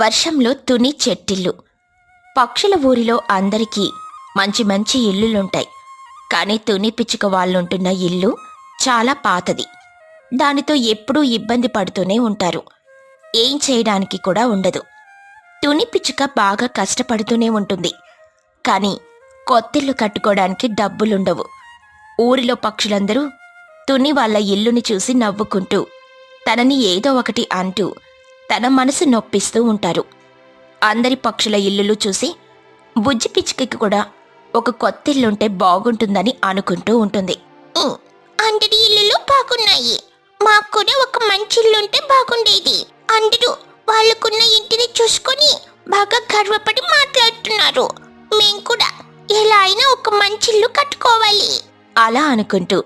వర్షంలో తుని చెట్టిల్లు. పక్షుల ఊరిలో అందరికీ మంచి మంచి ఇల్లులుంటాయి. కానీ తుని పిచ్చుక వాళ్ళుంటున్న ఇల్లు చాలా పాతది. దానితో ఎప్పుడూ ఇబ్బంది పడుతూనే ఉంటారు. ఏం చేయడానికి కూడా ఉండదు. తుని పిచ్చుక బాగా కష్టపడుతూనే ఉంటుంది. కానీ కొత్తిల్లు కట్టుకోవడానికి డబ్బులుండవు. ఊరిలో పక్షులందరూ తుని వాళ్ళ ఇల్లుని చూసి నవ్వుకుంటూ తనని ఏదో ఒకటి అంటూ తన మనసు నొప్పిస్తూ ఉంటారు. అందరి పక్షుల ఇల్లులు చూసి బుజ్జి పిచ్చుకకి కూడా ఒక కొత్త ఇల్లుంటే బాగుంటుందని అనుకుంటూ ఉంటుంది. అందరి ఇల్లులు బాగున్నాయి. మాకు కూడా ఒక మంచి ఇల్లుంటే బాగుండేది. అందరూ వాళ్ళకున్న ఇంటిని చూసుకొని బాగా గర్వపడి మాట్లాడుతున్నారు. మేం కూడా ఎలా అయినా ఒక మంచి ఇల్లు కట్టుకోవాలి. అలా అనుకుంటూ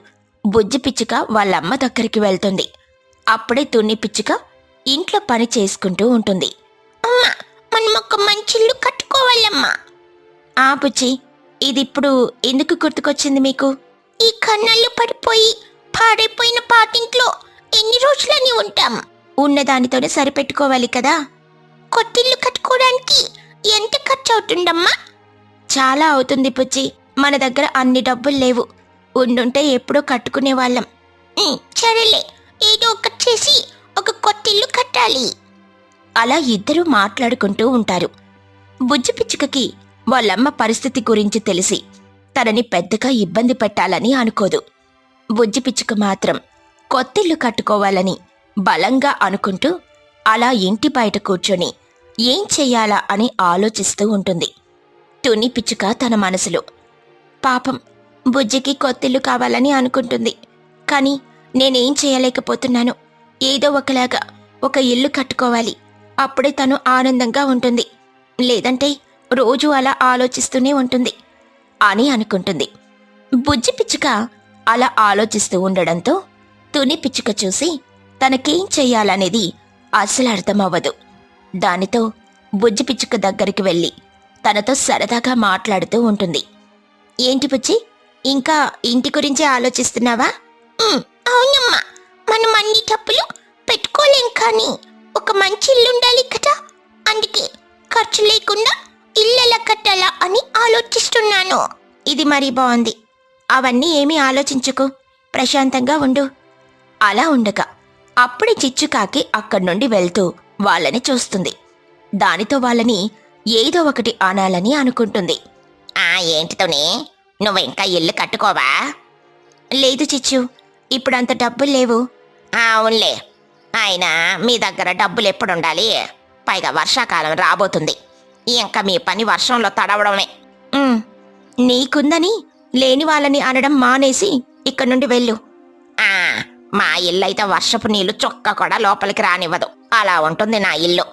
బుజ్జి పిచ్చుక వాళ్ళమ్మ దగ్గరికి వెళ్తుంది. అప్పుడే తున్ని పిచ్చుక ఇంట్లో పని చేసుకుంటూ ఉంటుంది. అమ్మా మనం ఒక మంచి ఇల్లు కట్టుకోవాలమ్మా. ఆ బుజ్జి ఇది ఇప్పుడు ఎందుకు గుర్తుకొచ్చింది మీకు? ఈ కన్నాళ్ళు పడిపోయి పాడైపోయిన పాటింట్లో ఎన్ని రోజులని ఉంటాం? ఉన్నదానితోనే సరిపెట్టుకోవాలి కదా? కొత్తిల్లు కట్టుకోవడానికి ఎంత ఖర్చు అవుతుందమ్మా చాలా అవుతుంది పుచ్చి మన దగ్గర అన్ని డబ్బులు లేవు. ఉండుంటే ఎప్పుడో కట్టుకునే వాళ్ళం సరేలే. ఏదో ఒకటి చేసి ఒక కొత్తిల్లు కట్టాలి. అలా ఇద్దరూ మాట్లాడుకుంటూ ఉంటారు. బుజ్జి పిచ్చుకకి వాళ్ళమ్మ పరిస్థితి గురించి తెలిసి తనని పెద్దగా ఇబ్బంది పెట్టాలని అనుకోదు. బుజ్జిపిచ్చుక మాత్రం కొత్తిల్లు కట్టుకోవాలని బలంగా అనుకుంటూ అలా ఇంటి బయట కూర్చొని ఏం చెయ్యాలా అని ఆలోచిస్తూ ఉంటుంది. తుని పిచ్చుక తన మనసులో పాపం బుజ్జికి కొత్తిల్లు కావాలని అనుకుంటుంది. కానీ నేనేం చేయలేకపోతున్నాను. ఏదో ఒకలాగా ఒక ఇల్లు కట్టుకోవాలి. అప్పుడే తను ఆనందంగా ఉంటుంది. లేదంటే రోజు అలా ఆలోచిస్తూనే ఉంటుంది అని అనుకుంటుంది. బుజ్జి పిచ్చుక అలా ఆలోచిస్తూ ఉండడంతో తుని పిచ్చుక చూసి తనకేం చెయ్యాలనేది అసలు అర్థమవ్వదు. దానితో బుజ్జి పిచ్చుక దగ్గరికి వెళ్ళి తనతో సరదాగా మాట్లాడుతూ ఉంటుంది. ఏంటి బుజ్జి? ఇంకా ఇంటి గురించి ఆలోచిస్తున్నావా? అవునమ్మా. మనం అన్ని డబ్బులు పెట్టుకోలేం కానీ ఒక మంచి ఇల్లు ఉండాలి కదా. అందుకే ఖర్చు లేకుండా ఇల్లు ఎలా కట్టాలా అని ఆలోచిస్తున్నాను. ఇది మరీ బాగుంది. అవన్నీ ఏమీ ఆలోచించుకో. ప్రశాంతంగా ఉండు. అలా ఉండగా అప్పుడే చిచ్చుకాకి అక్కడి నుండి వెళ్తూ వాళ్ళని చూస్తుంది. దానితో వాళ్ళని ఏదో ఒకటి అనాలని అనుకుంటుంది. ఆ ఏంటితోనే నువ్వు ఇంకా ఇల్లు కట్టుకోవా? లేదు చిచ్చు. ఇప్పుడంత డబ్బులు లేవు. అవునులే. అయినా మీ దగ్గర డబ్బులు ఎప్పుడు ఉండాలి పైగా వర్షాకాలం రాబోతుంది. ఇంకా మీ పని వర్షంలో తడవడమే. ఉమ్, నీకుందని లేని వాళ్ళని అనడం మానేసి ఇక్కడి నుండి వెళ్ళు. ఆ మా ఇల్లు అయితే వర్షపు నీళ్ళు చుక్క కూడా లోపలికి రానివ్వదు. అలా ఉంటుంది నా ఇల్లు.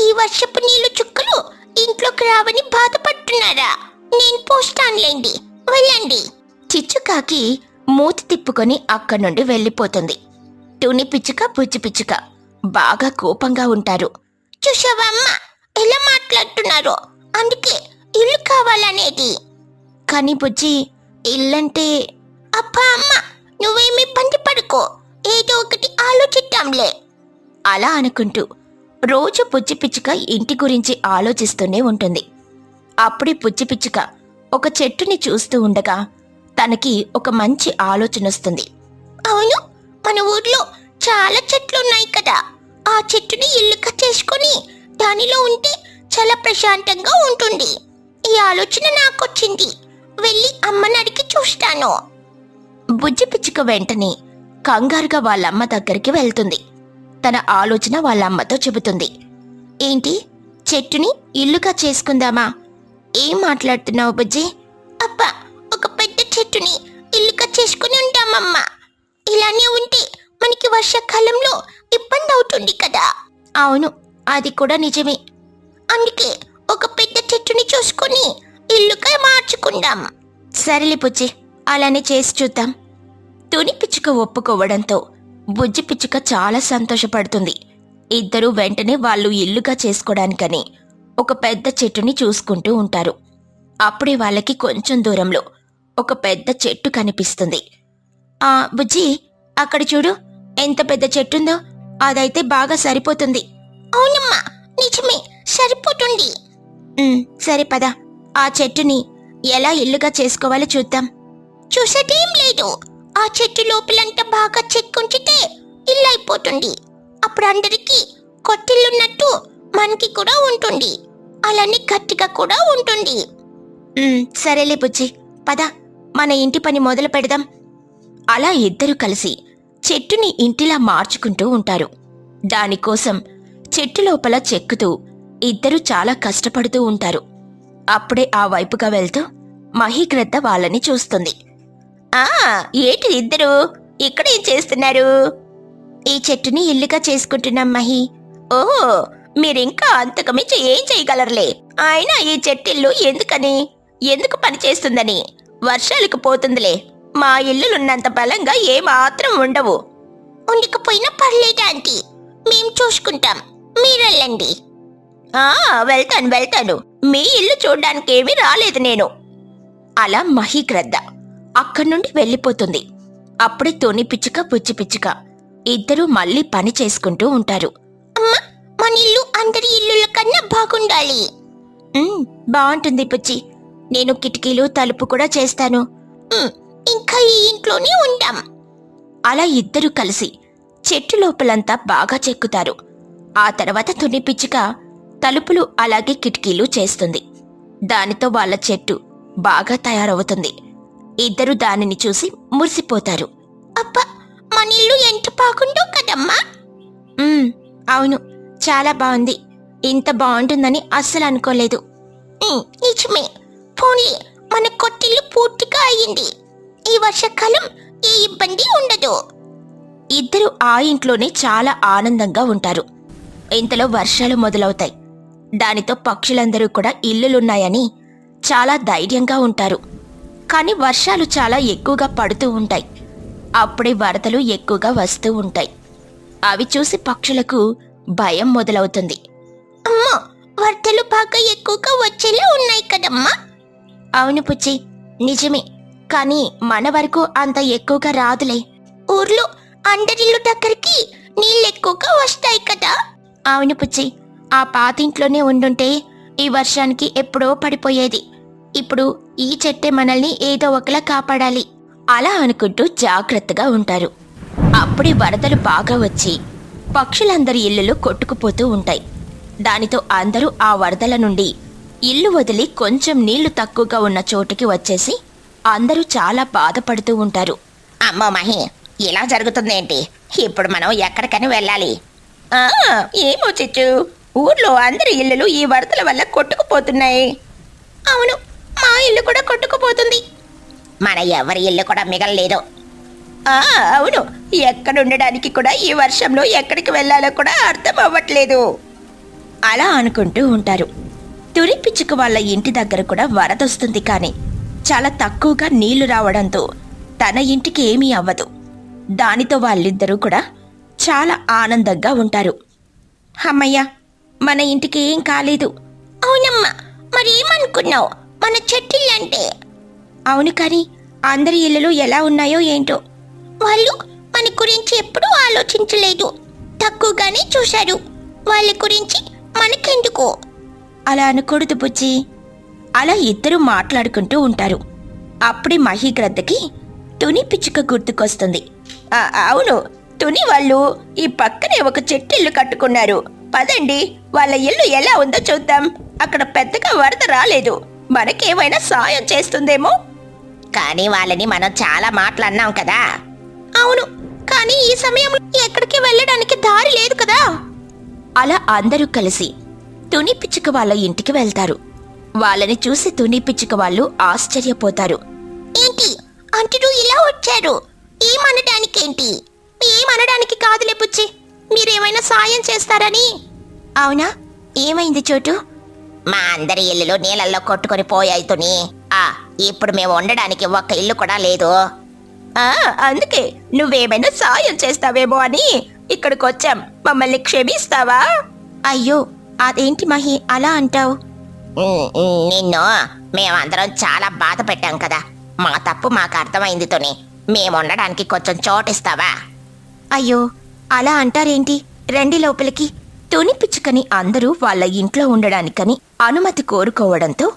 ఈ వర్షపు నీళ్ళు చుక్కలు ఇంట్లోకి రావని బాధపడుతున్నారా? నేను పోస్తానులేండి. వెళ్ళండి. చిచ్చుకాకి మూతి తిప్పుకొని అక్కడి నుండి వెళ్ళిపోతుంది. టుని పిచ్చుక పుచ్చి పిచ్చుక. బాగా కోపంగా ఉంటారు. చూసావమ్మ ఎలా మాట్లాడుతున్నారు? అందుకే ఇల్లు కావాలనేది. కానీ బుజ్జి ఇల్లంటే అప్పా అమ్మ నువ్వేమి ఇబ్బంది పడుకో. ఏదో ఒకటి ఆలోచిద్దాంలే. అలా అనుకుంటూ రోజు పుచ్చి పిచ్చుక ఇంటి గురించి ఆలోచిస్తూనే ఉంటుంది. అప్పుడే పుచ్చి పిచ్చుక ఒక చెట్టుని చూస్తూ ఉండగా తనకి ఒక మంచి ఆలోచన వస్తుంది అవును మన ఊర్లో చాలా చెట్లు ఉన్నాయి కదా. ఆ చెట్టుని ఇల్లుగా చేసుకొని దానిలో ఉంటే చాలా ప్రశాంతంగా ఉంటుంది. ఈ ఆలోచన నాకొచ్చింది. వెళ్ళి అమ్మని అడిగి చూస్తాను. బుజ్జి పిచ్చుక వెంటనే కంగారుగా వాళ్ళమ్మ దగ్గరికి వెళ్తుంది. తన ఆలోచన వాళ్ళమ్మతో చెబుతుంది. ఏంటి? చెట్టుని ఇల్లుగా చేసుకుందామా? ఏం మాట్లాడుతున్నావు బుజ్జి? అబ్బా ఒక పెద్ద చెట్టుని ఇల్లుగా చేసుకుని ఉంటామమ్మా. ఇలానే ఉంటే మనకి వర్షాకాలంలో ఇబ్బంది అవుతుంది కదా. అవును అది కూడా నిజమే. అందుకే ఒక పెద్ద చెట్టుని చూసుకొని ఇల్లుగా మార్చుకుందాం. సరేలే బుజ్జి అలానే చేసి చూద్దాం. తుని పిచ్చుక ఒప్పుకోవడంతో బుజ్జి పిచ్చుక చాలా సంతోషపడుతుంది. ఇద్దరూ వెంటనే వాళ్ళు ఇల్లుగా చేసుకోవడానికని ఒక పెద్ద చెట్టుని చూసుకుంటూ ఉంటారు. అప్పుడే వాళ్ళకి కొంచెం దూరంలో ఒక పెద్ద చెట్టు కనిపిస్తుంది. ఆ బుజ్జి అక్కడ చూడు ఎంత పెద్ద చెట్టుందో అదైతే బాగా సరిపోతుంది. అవునమ్మా నిజమే సరిపోతుంది. సరే పద. ఆ చెట్టుని ఎలా ఇల్లుగా చేసుకోవాలో చూద్దాం. చూసేదేం లేదు. ఆ చెట్టు లోపలంతా బాగా చెక్కుంచితే ఇల్లు అయిపోతుంది అప్పుడు అందరికీ కొట్టిల్లున్నట్టు మనకి కూడా ఉంటుంది. అలానే గట్టిగా కూడా ఉంటుంది. సరేలే బుజ్జి. పద మన ఇంటి పని మొదలు పెడదాం. అలా ఇద్దరు కలిసి చెట్టుని ఇంటిలా మార్చుకుంటూ ఉంటారు. దానికోసం చెట్టు లోపల చెక్కుతూ ఇద్దరు చాలా కష్టపడుతూ ఉంటారు. అప్పుడే ఆ వైపుగా వెళ్తూ మహీగ్రద్ద వాళ్ళని చూస్తుంది. ఆ ఏంటి ఇద్దరు? ఇక్కడ ఏం చేస్తున్నారు? ఈ చెట్టుని ఇల్లుగా చేసుకుంటున్నాం మహి. ఓహో మీరింకా అంతకుమించి ఏం చేయగలరులే. ఆయన ఈ చెట్టిల్లు ఎందుకని? ఎందుకు పని చేస్తుందని వర్షాలకు పోతుందిలే. మా ఇల్లులున్నంత బలంగా ఏమాత్రం ఉండవు. ఉండకపోయినా పర్లేదు ఆంటీ. మేం చూసుకుంటాం. మీరెళ్ళండి. ఆ వెళ్తాను వెళ్తాను. మీ ఇల్లు చూడ్డానికి ఏమీ రాలేదు నేను. అలా మహీగ్రద్ద అక్కడి నుండి వెళ్ళిపోతుంది. అప్పుడే తోని పిచ్చుక పుచ్చి పిచ్చుక. ఇద్దరూ మళ్ళీ పని చేసుకుంటూ ఉంటారు. అమ్మా మన ఇల్లు అందరి ఇల్లుల కన్నా బాగుండాలి. బాగుంటుంది పుచ్చి నేను కిటికీలు తలుపు కూడా చేస్తాను. ఇంకా ఈ ఇంట్లోనే ఉంటాం. అలా ఇద్దరు కలిసి చెట్టు లోపలంతా బాగా చెక్కుతారు. ఆ తర్వాత తుని పిచ్చుక తలుపులు అలాగే కిటికీలు చేస్తుంది. దానితో వాళ్ళ చెట్టు బాగా తయారవుతుంది. ఇద్దరు దానిని చూసి మురిసిపోతారు. అబ్బా మన ఇల్లు ఎంత బాగుందో కదమ్మా. అవును చాలా బాగుంది. ఇంత బాగుంటుందని అస్సలు అనుకోలేదు. నిజమే. పోనీ మన కొట్టిల్లు పూర్తిగా అయ్యింది. ఈ వర్షాకాలం ఏ ఇబ్బంది ఉండదు. ఇద్దరు ఆ ఇంట్లోనే చాలా ఆనందంగా ఉంటారు. ఇంతలో వర్షాలు మొదలవుతాయి. దానితో పక్షులందరూ కూడా ఇల్లులున్నాయని చాలా ధైర్యంగా ఉంటారు. కానీ వర్షాలు చాలా ఎక్కువగా పడుతూ ఉంటాయి. అప్పుడే వరదలు ఎక్కువగా వస్తూ ఉంటాయి. అవి చూసి పక్షులకు భయం మొదలవుతుంది. అమ్మా! వరదలు బాగా ఎక్కువగా వచ్చేలా ఉన్నాయి కదమ్మా! అవును పుచ్చి నిజమే. కానీ మన వరకు అంత ఎక్కువగా రాదులే. ఊర్లో అందరిల్లు దగ్గరికి నీళ్ళు ఎక్కువగా వస్తాయి కదా. అవును పుచ్చి ఆ పాతింట్లోనే ఉండుంటే ఈ వర్షానికి ఎప్పుడో పడిపోయేది. ఇప్పుడు ఈ చెట్టే మనల్ని ఏదో ఒకలా కాపాడాలి. అలా అనుకుంటూ జాగ్రత్తగా ఉంటారు. అప్పుడే వరదలు బాగా వచ్చి పక్షులందరి ఇళ్ళు కొట్టుకుపోతూ ఉంటాయి. దానితో అందరూ ఆ వరదల నుండి ఇల్లు వదిలి కొంచెం నీళ్ళు తక్కువగా ఉన్న చోటుకి వచ్చేసి అందరూ చాలా బాధపడుతూ ఉంటారు. అమ్మో మహి ఇలా జరుగుతుందేంటి? ఇప్పుడు మనం ఎక్కడికని వెళ్ళాలి? ఏమో చిచ్చు ఊర్లో అందరి ఇల్లులు ఈ వరదల వల్ల కొట్టుకుపోతున్నాయి. అవును మా ఇల్లు కూడా కొట్టుకుపోతుంది. మన ఎవరి ఇల్లు కూడా మిగలలేదు. ఆ అవును ఎక్కడ ఉండడానికి కూడా ఈ వర్షంలో ఎక్కడికి వెళ్ళాలో కూడా అర్థం అవ్వట్లేదు అలా అనుకుంటూ ఉంటారు. తురిపిచ్చుకు వాళ్ళ ఇంటి దగ్గర కూడా వరదొస్తుంది కానీ చాలా తక్కువగా నీళ్ళు రావడంతో తన ఇంటికి ఏమీ అవ్వదు. దానితో వాళ్ళిద్దరూ కూడా చాలా ఆనందంగా ఉంటారు. అమ్మయ్య మన ఇంటికి ఏం కాలేదు. అవునమ్మా మరేమనుకున్నావు మన చెట్టిల్లంటే? అవును కానీ అందరి ఇళ్ళలు ఎలా ఉన్నాయో ఏంటో? వాళ్ళు మన గురించి ఎప్పుడూ ఆలోచించలేదు. తక్కువగానే చూశారు. వాళ్ళ గురించి మనకెందుకు? అలా అనకూడదు బుజ్జి. అలా ఇద్దరు మాట్లాడుకుంటూ ఉంటారు. అప్పుడే మహీగ్రద్దకి తుని పిచ్చుక గుర్తుకొస్తుంది. అవును తుని వాళ్ళు ఈ పక్కనే ఒక చెట్టిల్లు కట్టుకున్నారు. పదండి వాళ్ళ ఇల్లు ఎలా ఉందో చూద్దాం. అక్కడ పెద్దగా వరద రాలేదు. మనకేమైనా సాయం చేస్తుందేమో? కానీ వాళ్ళని మనం చాలా మాట్లాడినాం కదా. అవును కానీ ఈ సమయంలో ఎక్కడికి వెళ్ళడానికి దారి లేదు కదా. అలా అందరూ కలిసి తుని పిచ్చుక వాళ్ళ ఇంటికి వెళ్తారు. వాళ్ళని చూసి తుని పిచ్చుక వాళ్ళు ఆశ్చర్యపోతారు. ఏంటి? అంటుడు ఇలా వచ్చారు ఏమనడానికేంటి? ఏమనడానికి కాదులే పుచ్చి మీరేమైనా సాయం చేస్తారని. అవునా? ఏమైంది చోటు? మా అందరి ఇల్లులు నీళ్ళల్లో కొట్టుకొని పోయాయి తుని. ఆ ఇప్పుడు మేము ఉండడానికి ఒక్క ఇల్లు కూడా లేదు. ఆ, అందుకే నువ్వేమైనా సాయం చేస్తావేమో అని ఇక్కడికి వచ్చాం మమ్మల్ని క్షమిస్తావా? అయ్యో అదేంటి మహి? అలా అంటావు? నిన్ను మేమందరం చాలా బాధ పెట్టాం కదా. మా తప్పు మాకు అర్థమైంది తుని. మేము ఉండడానికి కొంచెం చోటిస్తావా? అయ్యో అలా అంటారేంటి? రండి లోపలికి. తుని పిచ్చుకని అందరూ వాళ్ళ ఇంట్లో ఉండడానికని అనుమతి కోరుకోవడంతో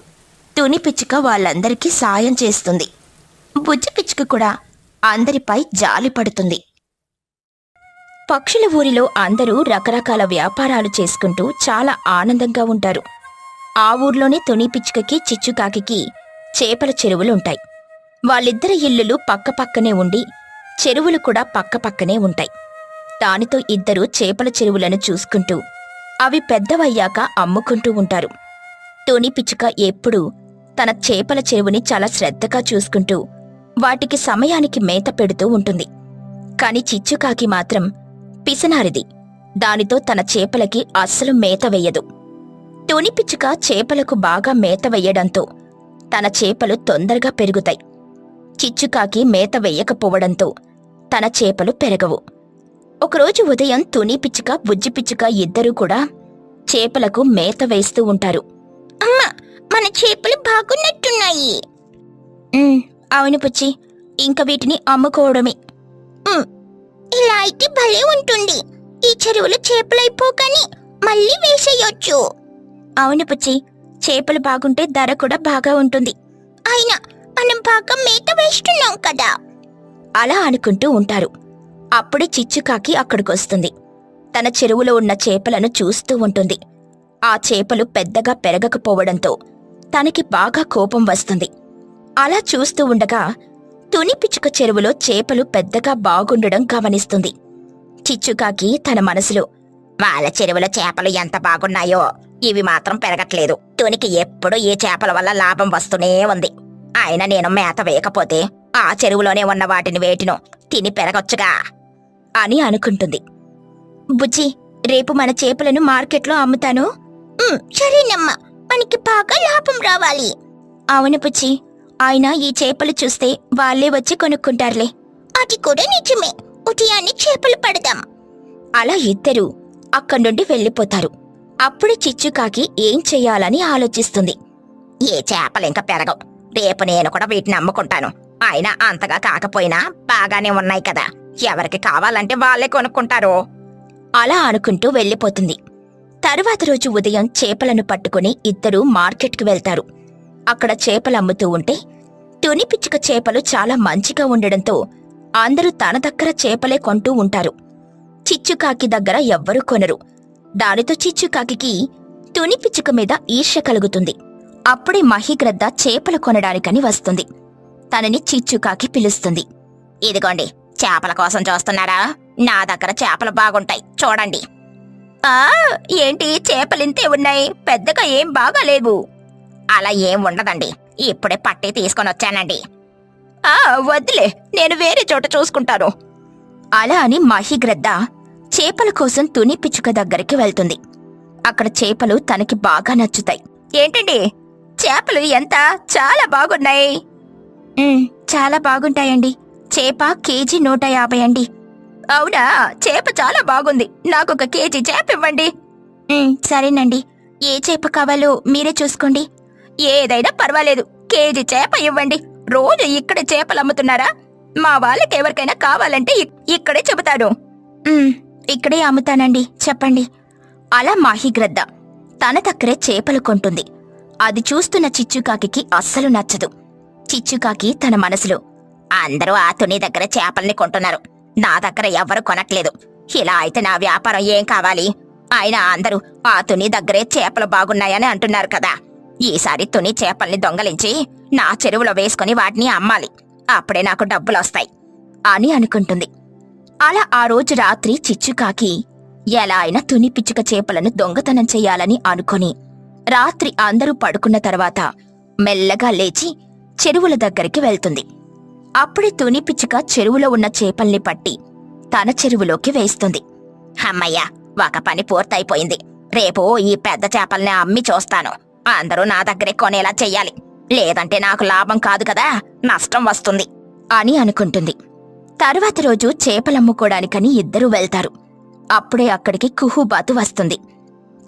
తుని పిచ్చుక వాళ్ళందరికీ సాయం చేస్తుంది. బుజ్జి పిచ్చుక కూడా అందరిపై జాలి పడుతుంది. పక్షుల ఊరిలో అందరూ రకరకాల వ్యాపారాలు చేసుకుంటూ చాలా ఆనందంగా ఉంటారు. ఆ ఊర్లోనే తుని పిచ్చుకకి చిచ్చుకాకి చేపల చెరువులుంటాయి. వాళ్ళిద్దరి ఇల్లులు పక్కపక్కనే ఉండి చెరువులు కూడా పక్కపక్కనే ఉంటాయి. దానితో ఇద్దరు చేపల చెరువులను చూసుకుంటూ అవి పెద్దవయ్యాక అమ్ముకుంటూ ఉంటారు. తుని పిచ్చుక ఎప్పుడూ తన చేపల చెరువుని చాలా శ్రద్ధగా చూసుకుంటూ వాటికి సమయానికి మేత పెడుతూ ఉంటుంది. కాని చిచ్చుకాకి మాత్రం పిసనారిది. దానితో తన చేపలకి అస్సలు మేత వెయ్యదు తుని పిచ్చుక చేపలకు బాగా మేత వెయ్యడంతో తన చేపలు తొందరగా పెరుగుతాయి. చిచ్చుకాకి మేత వెయ్యకపోవడంతో తన చేపలు పెరగవు. ఒకరోజు ఉదయం తుని పిచ్చుక బుజ్జి పిచ్చుక ఇద్దరూ కూడా చేపలకు మేత వేస్తూ ఉంటారు. అమ్మా మన చేపలు బాగున్నట్టున్నాయి. అవును పుచ్చి ఇంక వీటిని అమ్ముకోవడమే. ఇలా అయితే భలే ఉంటుంది. ఈ చెరువులు చేపలైపోకని మళ్ళీ వేసేయొచ్చు. అవును పుచ్చి చేపలు బాగుంటే ధర కూడా బాగా ఉంటుంది. అయినా మనం బాగా మేత వేస్తున్నాం కదా. అలా అనుకుంటూ ఉంటారు. అప్పుడే చిచ్చుకాకి అక్కడికొస్తుంది. తన చెరువులో ఉన్న చేపలను చూస్తూ ఉంటుంది. ఆ చేపలు పెద్దగా పెరగకపోవడంతో తనకి బాగా కోపం వస్తుంది. అలా చూస్తూ ఉండగా తుని పిచ్చుక చెరువులో చేపలు పెద్దగా బాగుండడం గమనిస్తుంది. చిచ్చుకాకి తన మనసులో వాళ్ళ చెరువుల చేపలు ఎంత బాగున్నాయో. ఇవి మాత్రం పెరగట్లేదు. తునికి ఎప్పుడు ఈ చేపల వల్ల లాభం వస్తూనే ఉంది. అయినా నేను మేత వేయకపోతే ఆ చెరువులోనే ఉన్న వాటిని వేటిను తిని పెరగొచ్చుగా అని అనుకుంటుంది. బుజ్జి రేపు మన చేపలను మార్కెట్లో అమ్ముతాను? సరేనమ్మా. మనకి బాగా లాభం రావాలి. అవును బుజ్జి. ఆయన ఈ చేపలు చూస్తే వాళ్ళే వచ్చి కొనుక్కుంటారులే. అది కూడా నిజమే. ఉదయాన్నే చేపలు పడదాం. అలా ఇద్దరు అక్కడి నుండి వెళ్ళిపోతారు. అప్పుడు చిచ్చుకాకి ఏం చెయ్యాలని ఆలోచిస్తుంది. ఏ చేపలు ఇంకా పెరగవు. రేపు నేను కూడా వీటిని అమ్ముకుంటాను. అయినా అంతగా కాకపోయినా బాగానే ఉన్నాయి కదా. ఎవరికి కావాలంటే వాళ్ళే కొనుక్కుంటారు. అలా అనుకుంటూ వెళ్ళిపోతుంది. తరువాత రోజు ఉదయం చేపలను పట్టుకుని ఇద్దరూ మార్కెట్కి వెళ్తారు. అక్కడ చేపలు అమ్ముతూ ఉంటే తుని పిచ్చుక చేపలు చాలా మంచిగా ఉండడంతో అందరూ తన దగ్గర చేపలే కొంటూ ఉంటారు. చిచ్చుకాకి దగ్గర ఎవ్వరూ కొనరు. దానితో చిచ్చుకాకి తుని పిచ్చుక మీద ఈర్ష్య కలుగుతుంది. అప్పుడే మహిగ్రద్ద చేపలు కొనడానికని వస్తుంది. తనని చిచ్చుకాకి పిలుస్తుంది. ఇదిగోండి చేపల కోసం చూస్తున్నారా? నా దగ్గర చేపలు బాగుంటాయి. చూడండి. ఆ ఏంటి? చేపలింతే ఉన్నాయి. పెద్దగా ఏం బాగాలేవు. అలా ఏం ఉండదండి. ఇప్పుడే పట్టి తీసుకొని వచ్చానండి. ఆ వద్దులే. నేను వేరే చోట చూసుకుంటాను. అలా అని మహిగ్రద్ద చేపల కోసం తుని పిచ్చుక దగ్గరికి వెళ్తుంది. అక్కడ చేపలు తనకి బాగా నచ్చుతాయి. ఏంటండి? చేపలు ఎంత? చాలా బాగున్నాయి. చాలా బాగుంటాయండి. చేప కేజీ నూట యాభై అండి. అవునా? చేప చాలా బాగుంది. నాకొక కేజీ చేప ఇవ్వండి. సరేనండి. ఏ చేప కావాలో మీరే చూసుకోండి. ఏదైనా పర్వాలేదు. కేజీ చేప ఇవ్వండి. రోజు ఇక్కడ చేపలు అమ్ముతున్నారా? మా వాళ్ళకి ఎవరికైనా కావాలంటే ఇక్కడే చెబుతాను. ఇక్కడే అమ్ముతానండి చెప్పండి. అలా మాహిగ్రద్ద తన దగ్గరే చేపలు కొంటుంది. అది చూస్తున్న చిచ్చుకాకి అస్సలు నచ్చదు. చిచ్చుకాకి తన మనసులో అందరూ ఆ తుని దగ్గర చేపల్ని కొంటున్నారు. నా దగ్గర ఎవరు కొనట్లేదు. ఇలా అయితే నా వ్యాపారం ఏం కావాలి? ఆయన అందరూ ఆ తుని దగ్గరే చేపలు బాగున్నాయని అంటున్నారు కదా. ఈసారి తుని చేపల్ని దొంగలించి నా చెరువులో వేసుకుని వాటిని అమ్మాలి. అప్పుడే నాకు డబ్బులొస్తాయి. అని అనుకుంటుంది. అలా ఆ రోజు రాత్రి చిచ్చుకాకి ఎలా అయినా తుని పిచ్చుక చేపలను దొంగతనం చెయ్యాలని అనుకొని రాత్రి అందరూ పడుకున్న తర్వాత మెల్లగా లేచి చెరువుల దగ్గరికి వెళ్తుంది. అప్పుడే తుని పిచ్చుక చెరువులో ఉన్న చేపల్ని పట్టి తన చెరువులోకి వేస్తుంది. అమ్మయ్య ఒక పని పూర్తయిపోయింది. రేపు ఈ పెద్ద చేపల్ని అమ్మి చూస్తాను. అందరూ నా దగ్గరే కొనేలా చెయ్యాలి. లేదంటే నాకు లాభం కాదు కదా నష్టం వస్తుంది అని అనుకుంటుంది. తర్వాత రోజు చేపలమ్ముకోడానికని ఇద్దరూ వెళ్తారు. అప్పుడే అక్కడికి కుహుబాతు వస్తుంది.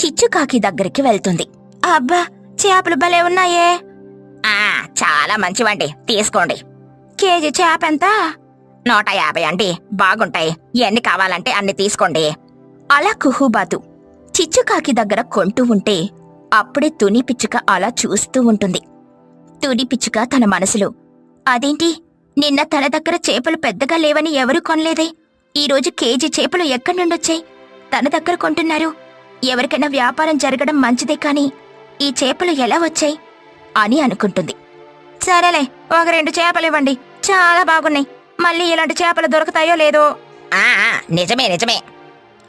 చిచ్చుకాకి దగ్గరికి వెళ్తుంది. అబ్బా చేపలు భలే ఉన్నాయే. ఆ చాలా మంచివండి. తీసుకోండి. కేజీ చేప ఎంత నూట యాభై అండి. బాగుంటాయి. ఎన్ని కావాలంటే అన్ని తీసుకోండి. అలా కుహుబాతు చిచ్చుకాకి దగ్గర కొంటూ ఉంటే అప్పుడే తుని పిచ్చుక అలా చూస్తూ ఉంటుంది. తుని పిచ్చుక తన మనసులో అదేంటి? నిన్న తన దగ్గర చేపలు పెద్దగా లేవని ఎవరు కొనలేదే? ఈరోజు కేజీ చేపలు ఎక్కడి నుండొచ్చాయి? తన దగ్గర కొంటున్నారు. ఎవరికైనా వ్యాపారం జరగడం మంచిదే కాని ఈ చేపలు ఎలా వచ్చాయి? అని అనుకుంటుంది. సరేలే ఒక రెండు చేపలు ఇవ్వండి. చాలా బాగున్నాయి. మళ్ళీ ఇలాంటి చేపలు దొరుకుతాయో లేదో? ఆ ఆ, నిజమే నిజమే.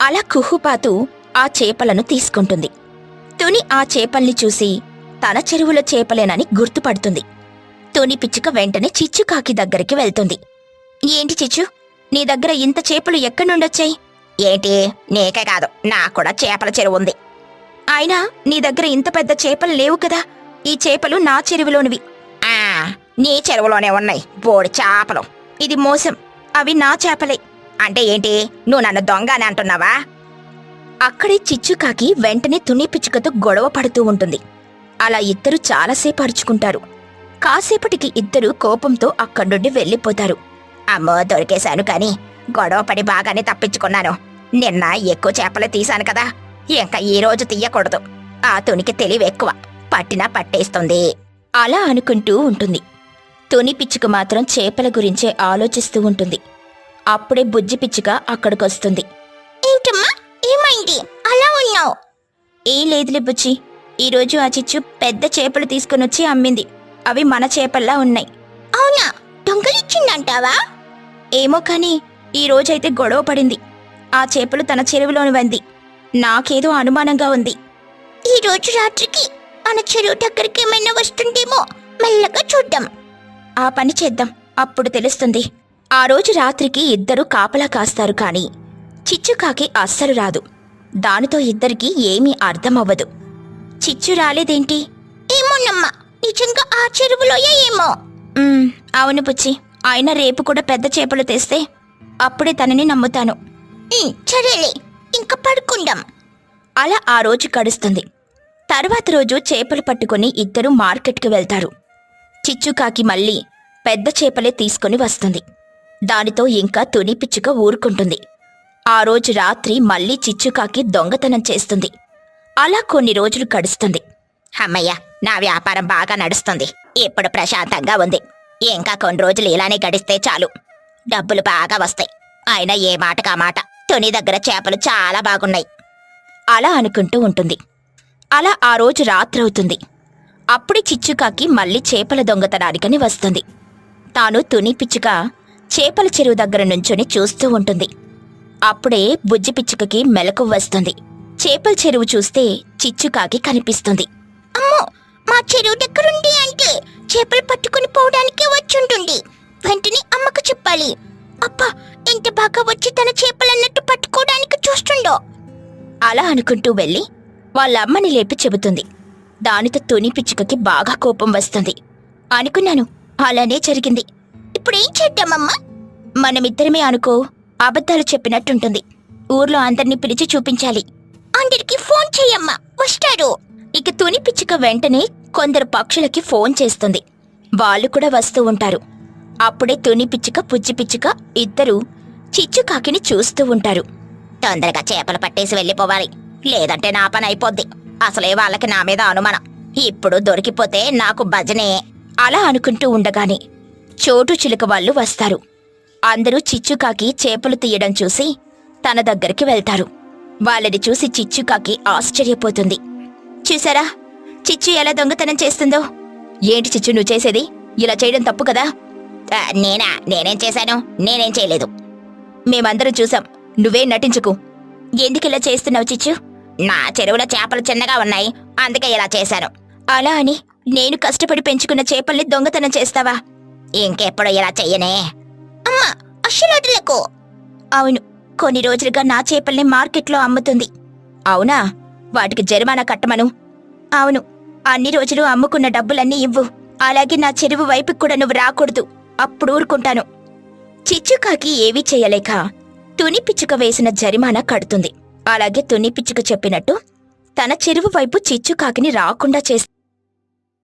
అలా కుహుపాతు ఆ చేపలను తీసుకుంటుంది. తుని ఆ చేపల్ని చూసి తన చెరువులో చేపలేనని గుర్తుపడుతుంది. తుని పిచ్చుక వెంటనే చిచ్చుకాకి దగ్గరికి వెళ్తుంది. ఏంటి చిచ్చు? నీ దగ్గర ఇంత చేపలు ఎక్కడి నుండొచ్చాయి? ఏంటి? నీకే కాదు. నాకు కూడా చేపల చెరువు ఉంది. అయినా నీ దగ్గర ఇంత పెద్ద చేపలు లేవు కదా. ఈ చేపలు నా చెరువులోనివి. ఆ నీ చెరువులోనే ఉన్నాయి. బోడి చేపలు. ఇది మోసం. అవి నా చేపలే. అంటే ఏంటి? నువ్వు నన్ను దొంగ అని అంటున్నావా? అక్కడే చిచ్చుకాకి వెంటనే తుని పిచ్చుకతో గొడవ పడుతూ ఉంటుంది. అలా ఇద్దరు చాలాసేపు అరుచుకుంటారు. కాసేపటికి ఇద్దరు కోపంతో అక్కడి నుండి వెళ్ళిపోతారు. అమ్మో దొరికేశాను కానీ గొడవ పడి బాగానే తప్పించుకున్నాను. నిన్న ఎక్కువ చేపలు తీశాను కదా ఇంకా ఈ రోజు తీయకూడదు. ఆ తునికి తెలివి ఎక్కువ పట్టినా పట్టేస్తుంది. అలా అనుకుంటూ ఉంటుంది. తుని పిచ్చుక మాత్రం చేపల గురించే ఆలోచిస్తూ ఉంటుంది. అప్పుడే బుజ్జి పిచ్చుక అక్కడికొస్తుంది. ఏంటమ్మా ఏమైంది? అలా ఉన్నావు? ఏం లేదులే బుజ్జి. ఈరోజు ఆ చిచ్చు పెద్ద చేపలు తీసుకునొచ్చి అమ్మింది. అవి మన చేపల్లా ఉన్నాయి. అవునా? దొంగలిచ్చిందంటావా? ఏమో కాని ఈ రోజైతే గొడవ పడింది. ఆ చేపలు తన చెరువులోని వంది. నాకేదో అనుమానంగా ఉంది. ఈ రోజు రాత్రికి మన చెరువు దగ్గరికి ఏమైనా వస్తుందేమో మెల్లగా చూద్దాం. ఆ పని చేద్దాం. అప్పుడు తెలుస్తుంది. ఆ రోజు రాత్రికి ఇద్దరూ కాపలా కాస్తారు కాని చిచ్చుకాకి అస్సలు రాదు. దానితో ఇద్దరికి ఏమీ అర్థమవ్వదు. చిచ్చు రాలేదేంటి? ఏమోనమ్మా. నిజంగా ఆ చెరువులోయే ఏమో? అవును బుచ్చి ఆయన రేపు కూడా పెద్ద చేపలు తెస్తే అప్పుడే తనని నమ్ముతాను. ఉమ్, సరేలే ఇంకా పడుకుందాం. అలా ఆ రోజు గడుస్తుంది. తర్వాత రోజు చేపలు పట్టుకొని ఇద్దరు మార్కెట్కి వెళ్తారు. చిచ్చుకాకి మళ్ళీ పెద్ద చేపలే తీసుకొని వస్తుంది. దానితో ఇంకా తుని పిచ్చుక ఊరుకుంటుంది. ఆ రోజు రాత్రి మళ్ళీ చిచ్చుకాకి దొంగతనం చేస్తుంది. అలా కొన్ని రోజులు గడుస్తుంది. అమ్మయ్య నా వ్యాపారం బాగా నడుస్తుంది. ఇప్పుడు ప్రశాంతంగా ఉంది. ఇంకా కొన్ని రోజులు ఇలానే గడిస్తే చాలు. డబ్బులు బాగా వస్తాయి. అయినా ఏ మాటకా మాట. తుని దగ్గర చేపలు చాలా బాగున్నాయి. అలా అనుకుంటూ ఉంటుంది. అలా ఆ రోజు రాత్రవుతుంది అప్పుడే చిచ్చుకాకి మళ్ళీ చేపల దొంగతనానికని వస్తుంది. తాను తుని పిచ్చుక చేపల చెరువు దగ్గర నుంచొని చూస్తూ ఉంటుంది. అప్పుడే బుజ్జి పిచ్చుకకి మెలకు వస్తుంది. చేపల చెరువు చూస్తే చిచ్చుకాకి కనిపిస్తుంది. మా చెరువు దగ్గరుండి అంటే చేపలు పట్టుకుని పోవడానికి వచ్చుంటుంది. వెంటనే అమ్మకు చెప్పాలి. అబ్బా ఎంత బాగా వచ్చి తన చేపలన్నట్టు పట్టుకోవడానికి చూస్తుండో. అలా అనుకుంటూ వెళ్ళి వాళ్ళ అమ్మని లేపి చెబుతుంది. దానితో తుని పిచ్చుకకి బాగా కోపం వస్తుంది. అనుకున్నాను అలానే జరిగింది. ఇప్పుడేం చేద్దామమ్మా? మనమిద్దరమే అనుకో అబద్ధాలు చెప్పినట్టుంటుంది. ఊర్లో అందరినీ పిలిచి చూపించాలి. అందరికి ఫోన్ చెయ్యమ్మా వస్తారు. ఇక తుని పిచ్చుక వెంటనే కొందరు పక్షులకి ఫోన్ చేస్తుంది. వాళ్ళు కూడా వస్తూ ఉంటారు. అప్పుడే తుని పిచ్చుక పుచ్చి పిచ్చుక ఇద్దరు చిచ్చుకాకిని చూస్తూ ఉంటారు. తొందరగా చేపలు పట్టేసి వెళ్ళిపోవాలి. లేదంటే నా పని అయిపోద్ది. అసలే వాళ్ళకి నా మీద అనుమానం. ఇప్పుడు దొరికిపోతే నాకు భజనే. అలా అనుకుంటూ ఉండగానే చోటు చిలుక వాళ్ళు వస్తారు. అందరూ చిచ్చుకాకి చేపలు తీయడం చూసి తన దగ్గరికి వెళ్తారు. వాళ్ళని చూసి చిచ్చుకాకి ఆశ్చర్యపోతుంది. చూసారా చిచ్చు ఎలా దొంగతనం చేస్తుందో? ఏంటి చిచ్చు నువ్వు చేసేది? ఇలా చేయడం తప్పు కదా? నేనా? నేనేం చేశాను? నేనేం చేయలేదు. మేమందరం చూసాం నువ్వే నటించుకు. ఎందుకిలా చేస్తున్నావు చిచ్చు? నా చెరువులో చేపలు చిన్నగా ఉన్నాయి. అందుకే ఇలా చేశాను. అలా అని నేను కష్టపడి పెంచుకున్న చేపల్ని దొంగతనం చేస్తావా? ఇంకెప్పుడు ఇలా చెయ్యనే? అమ్మా అసలు అవును కొన్ని రోజులుగా నా చేపల్ని మార్కెట్లో అమ్ముతుంది. అవునా? వాటికి జరిమానా కట్టమను. అవును అన్ని రోజులు అమ్ముకున్న డబ్బులన్నీ ఇవ్వు. అలాగే నా చెరువు వైపుకి కూడా నువ్వు రాకూడదు. అప్పుడు ఊరుకుంటాను. చిచ్చుకాకి ఏవీ చేయలేక తుని పిచ్చుక వేసిన జరిమానా కడుతుంది. అలాగే తుని పిచ్చుక చెప్పినట్టు తన చెరువు వైపు చిచ్చుకాకిని రాకుండా చేస్తుంది